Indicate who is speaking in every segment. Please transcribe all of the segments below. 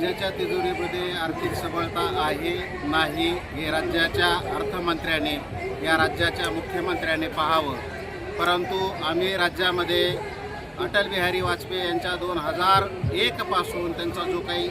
Speaker 1: राज्याच्या तिजोरीमध्ये आर्थिक सबळता आहे नाही हे राज्याच्या अर्थमंत्र्याने या राज्याच्या मुख्यमंत्र्याने पाहावं. परंतु आम्ही राज्यामध्ये अटल बिहारी वाजपेयी यांच्या दोन हजार एकपासून त्यांचा जो काही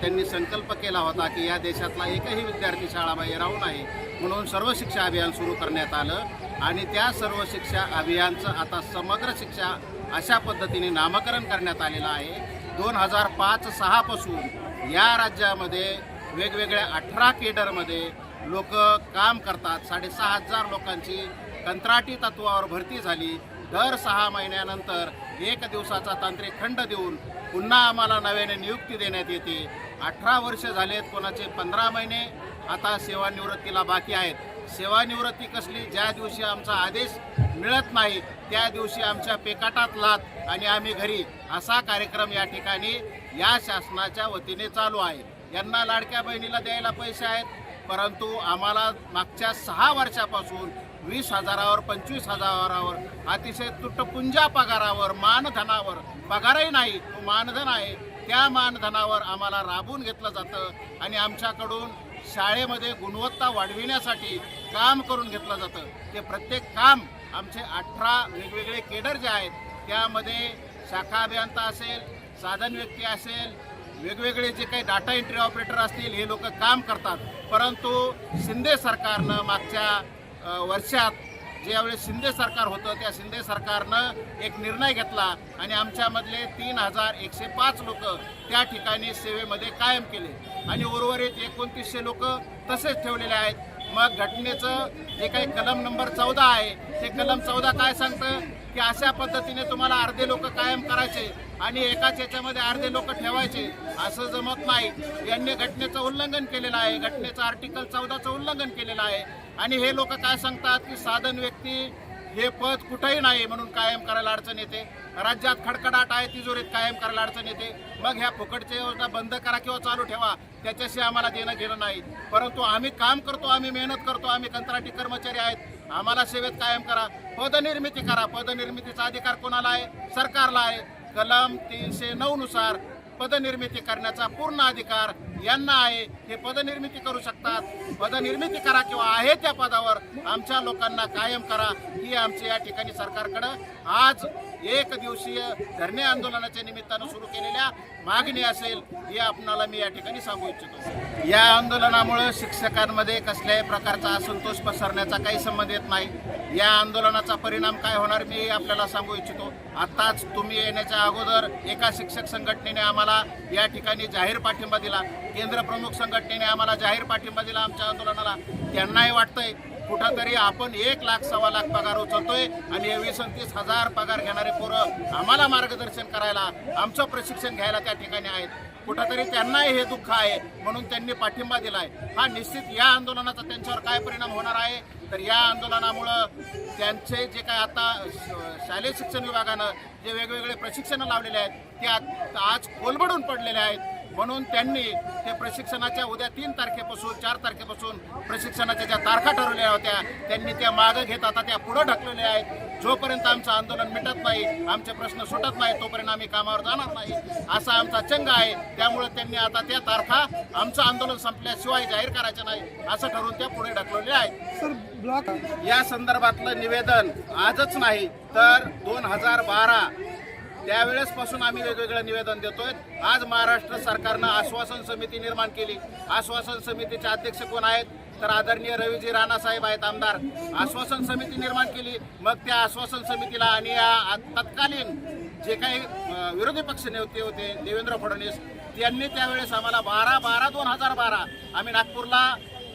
Speaker 1: त्यांनी संकल्प केला होता की या देशातला एकही विद्यार्थी शाळाबाहेर राहू नये म्हणून सर्व शिक्षा अभियान सुरू करण्यात आलं. आणि त्या सर्व शिक्षा अभियानचं आता समग्र शिक्षा अशा पद्धतीने नामकरण करण्यात आलेलं आहे. दोन हजार पाच सहापासून या राज्यामध्ये वेगवेगळ्या अठरा केडरमध्ये लोक काम करतात. साडेसहा हजार लोकांची कंत्राटी तत्वावर भरती झाली. दर सहा महिन्यानंतर एक दिवसाचा तांत्रिक खंड देऊन पुन्हा आम्हाला नव्याने नियुक्ती देण्यात येते. अठरा वर्ष झालेत कोणाचे पंधरा महिने आता सेवानिवृत्तीला बाकी आहेत. सेवानिवृत्ती कसली ज्या दिवशी आमचा आदेश मिळत नाही त्या दिवशी आमच्या पेकाटात लात आणि आम्ही घरी. असा कार्यक्रम या ठिकाणी या शासनाच्या वतीने चालू आहे. यांना लाडक्या बहिणीला द्यायला पैसे आहेत परंतु आम्हाला मागच्या सहा वर्षापासून वीस हजारावर पंचवीस हजारावर अतिशय तुटपुंजा पगारावर मानधनावर पगारही नाही तो मानधन आहे. त्या मानधनावर आम्हाला राबवून घेतलं जातं आणि आमच्याकडून शाळेमध्ये गुणवत्ता वाढविण्यासाठी काम करून घेतलं जातं. ते प्रत्येक काम आमचे अठरा वेगवेगळे केडर जे आहेत त्यामध्ये शाखा अभियंता असेल साधन व्यक्ती असेल वेगवेगळे जे काही डाटा एंट्री ऑपरेटर असतील हे लोक काम करतात. परंतु शिंदे सरकारनं मागच्या वर्षात वर्षात ज्यावेळेस शिंदे सरकार होतं त्या शिंदे सरकारनं एक निर्णय घेतला आणि आमच्यामधले तीन हजार एकशे पाच लोक त्या ठिकाणी सेवेमध्ये कायम केले. आणि उर्वरित एकोणतीसशे लोक तसेच ठेवलेले आहेत. मग घटनेचं जे काही कलम नंबर चौदा आहे ते कलम चौदा काय सांगतं? की अशा पद्धतीने तुम्हाला अर्धे लोक कायम करायचे. आणि एकाच याच्यामध्ये अर्धे लोक ठेवायचे असं जमत नाही. यांनी घटनेचं उल्लंघन केलेलं आहे. घटनेचं आर्टिकल चौदाचं उल्लंघन केलेलं आहे. आणि हे लोक काय सांगतात की साधन व्यक्ती हे पद कुठंही नाही म्हणून कायम करायला अडचण येते. राज्यात खडखडाट आहे तिजोरीत कायम करायला अडचण येते. मग ह्या फुकटच्या योजना बंद करा किंवा चालू ठेवा त्याच्याशी आम्हाला देणं घेणं नाही. परंतु आम्ही काम करतो आम्ही मेहनत करतो आम्ही कंत्राटी कर्मचारी आहेत. आम्हाला सेवेत कायम करा. पदनिर्मिती करा. पदनिर्मितीचा अधिकार कोणाला आहे? सरकारला आहे. कलम तीनशे नऊ नुसार पदनिर्मिती करण्याचा पूर्ण अधिकार यांना आहे हे पदनिर्मिती करू शकतात. पदनिर्मिती करा किंवा आहे त्या पदावर आमच्या लोकांना कायम करा. ही आमची या ठिकाणी सरकारकडं आज एक दिवसीय धरणे आंदोलनाच्या निमित्तानं सुरू केलेल्या मागणी असेल हे आपणाला मी या ठिकाणी सांगू इच्छितो. या आंदोलनामुळे शिक्षकांमध्ये कसल्याही प्रकारचा असंतोष पसरण्याचा काही संबंध येत नाही. या आंदोलनाचा परिणाम काय होणार मी आपल्याला सांगू इच्छितो. आत्ताच तुम्ही येण्याच्या अगोदर एका शिक्षक संघटनेने आम्हाला या ठिकाणी जाहीर पाठिंबा दिला. केंद्र प्रमुख संघटनेने आम्हाला जाहीर पाठिंबा दिला आमच्या आंदोलनाला. त्यांनाही वाटतंय कुठंतरी आपण एक लाख सव्वा लाख पगार उचलतोय आणि वीस तीस हजार पगार घेणारे पोरं आम्हाला मार्गदर्शन करायला आमचं प्रशिक्षण घ्यायला त्या ठिकाणी आहेत. कुठंतरी त्यांनाही हे दुःख आहे म्हणून त्यांनी पाठिंबा दिलाय. हा निश्चित या आंदोलनाचा त्यांच्यावर काय परिणाम होणार आहे? तर या आंदोलनामुळं त्यांचे जे काय आता श- शालेय शिक्षण विभागानं जे वेगवेगळे प्रशिक्षण लावलेले आहेत ते आज आज कोलबडून पडलेले आहेत. म्हणून त्यांनी ते प्रशिक्षणाच्या उद्या तीन तारखेपासून चार तारखेपासून प्रशिक्षणाच्या ज्या तारखा ठरवल्या होत्या त्यांनी त्या मागं घेत आता त्या पुढं ढकललेल्या आहेत. जोपर्यंत आमचं आंदोलन मिटत नाही आमचे प्रश्न सुटत नाही तोपर्यंत आम्ही कामावर जाणार नाही. असा आमचा चंग आहे. त्यामुळे त्यांनी आता त्या तारखा आमचं आंदोलन संपल्याशिवाय जाहीर करायचं नाही असं ठरवून त्या पुढे ढकलले आहेत. या संदर्भातलं निवेदन आजच नाही तर दोन हजार बारा त्यावेळेसपासून आम्ही वेगवेगळं निवेदन देतोय. आज महाराष्ट्र सरकारनं आश्वासन समिती निर्माण केली. आश्वासन समितीचे अध्यक्ष कोण आहेत? तर आदरणीय रवीजी राणा साहेब आहेत आमदार. आश्वासन समिती निर्माण केली. मग त्या आश्वासन समितीला आणि या तत्कालीन जे काही विरोधी पक्ष नेते होते देवेंद्र फडणवीस त्यांनी त्यावेळेस आम्हाला बारा बारा दोन हजार बारा आम्ही नागपूरला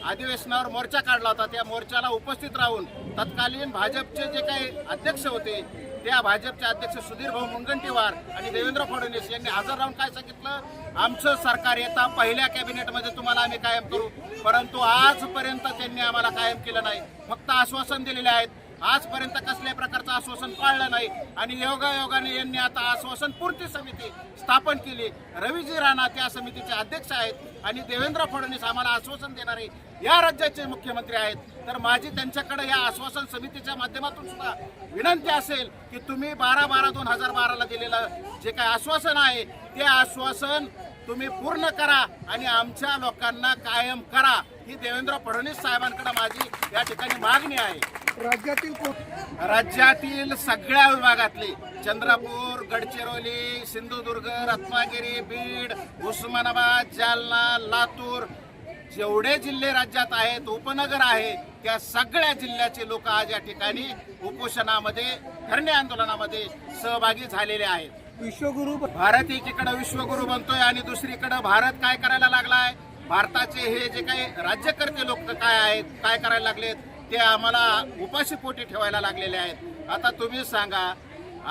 Speaker 1: अधिवेशनावर मोर्चा काढला होता. त्या मोर्चाला उपस्थित राहून तत्कालीन भाजपचे जे काही अध्यक्ष होते त्या भाजपचे अध्यक्ष सुधीर भाऊ मुनगंटीवार आणि देवेंद्र फडणवीस यांनी हजर राहून काय सांगितलं? आमचं सरकार येता पहिल्या कॅबिनेटमध्ये तुम्हाला आम्ही कायम करू. परंतु आजपर्यंत त्यांनी आम्हाला कायम केलं नाही. फक्त आश्वासन दिलेले आहेत आजपर्यंत कसल्याही प्रकारचं आश्वासन पाळलं नाही. आणि योगायोगाने यांनी आता आश्वासन पूर्ती समिती स्थापन केली. रवीजी राणा त्या समितीचे अध्यक्ष आहेत आणि देवेंद्र फडणवीस आम्हाला आश्वासन देणारे या राज्याचे मुख्यमंत्री आहेत. तर माझी त्यांच्याकडे या आश्वासन समितीच्या माध्यमातून सुद्धा विनंती असेल की तुम्ही बारा बारा दोन हजार बाराला दिलेलं जे काही आश्वासन आहे ते आश्वासन तुम्ही पूर्ण करा आणि आमच्या लोकांना कायम करा. ही देवेंद्र फडणवीस साहेबांकडे माझी या ठिकाणी मागणी आहे.
Speaker 2: राज्यातील
Speaker 1: राज्यातील सगळ्या विभागातली चंद्रपूर गडचिरोली सिंधुदुर्ग रत्नागिरी बीड उस्मानाबाद जालना लातूर जेवढे जिल्हे राज्यात आहेत उपनगर आहे त्या सगळ्या जिल्ह्याचे लोक आज या ठिकाणी उपोषणामध्ये धरणे आंदोलनामध्ये सहभागी झालेले आहेत.
Speaker 2: विश्वगुरु
Speaker 1: भारत एकीकडे विश्वगुरु बनतोय आणि दुसरीकडे भारत काय करायला लागलाय? भारताचे हे जे काही राज्यकर्ते लोक काय आहेत काय करायला लागलेत ते आम्हाला उपाशी पोटी ठेवायला लागलेले आहेत. आता तुम्ही सांगा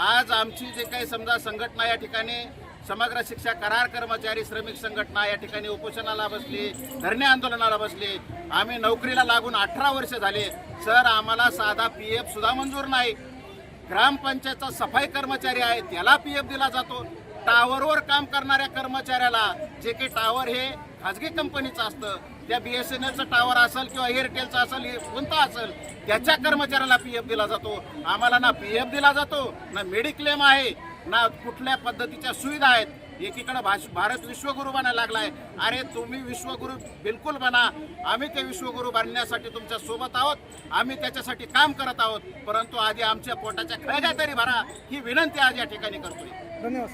Speaker 1: आज आमची जे काही समजा संघटना या ठिकाणी समग्र शिक्षा करार कर्मचारी श्रमिक संघटना या ठिकाणी उपोषणाला बसली धरणे आंदोलनाला बसली. आम्ही नोकरीला लागून अठरा वर्ष झाले. सर आम्हाला साधा पी एफ सुद्धा मंजूर नाही. ग्रामपंचायतचा सफाई कर्मचारी आहे त्याला पी एफ दिला जातो. टावरवर काम करणाऱ्या कर्मचाऱ्याला जे काही टावर हे खाजगी कंपनीचं असतं त्या बी एस एन एलचं टावर असेल किंवा एअरटेलचं असेल हे कोणता असेल त्याच्या कर्मचाऱ्याला पी एफ दिला जातो. आम्हाला ना पी एफ दिला जातो ना मेडिक्लेम आहे ना कुठल्या पद्धतीच्या सुविधा आहेत. एकीकडे भाष भारत विश्वगुरू बनायला लागलाय. अरे तुम्ही विश्वगुरु बिलकुल बना. आम्ही ते विश्वगुरू बनण्यासाठी तुमच्यासोबत आहोत. आम्ही त्याच्यासाठी काम करत आहोत. परंतु आधी आमच्या पोटाच्या खळग्या तरी भरा. ही विनंती आज या ठिकाणी करतोय.
Speaker 2: धन्यवाद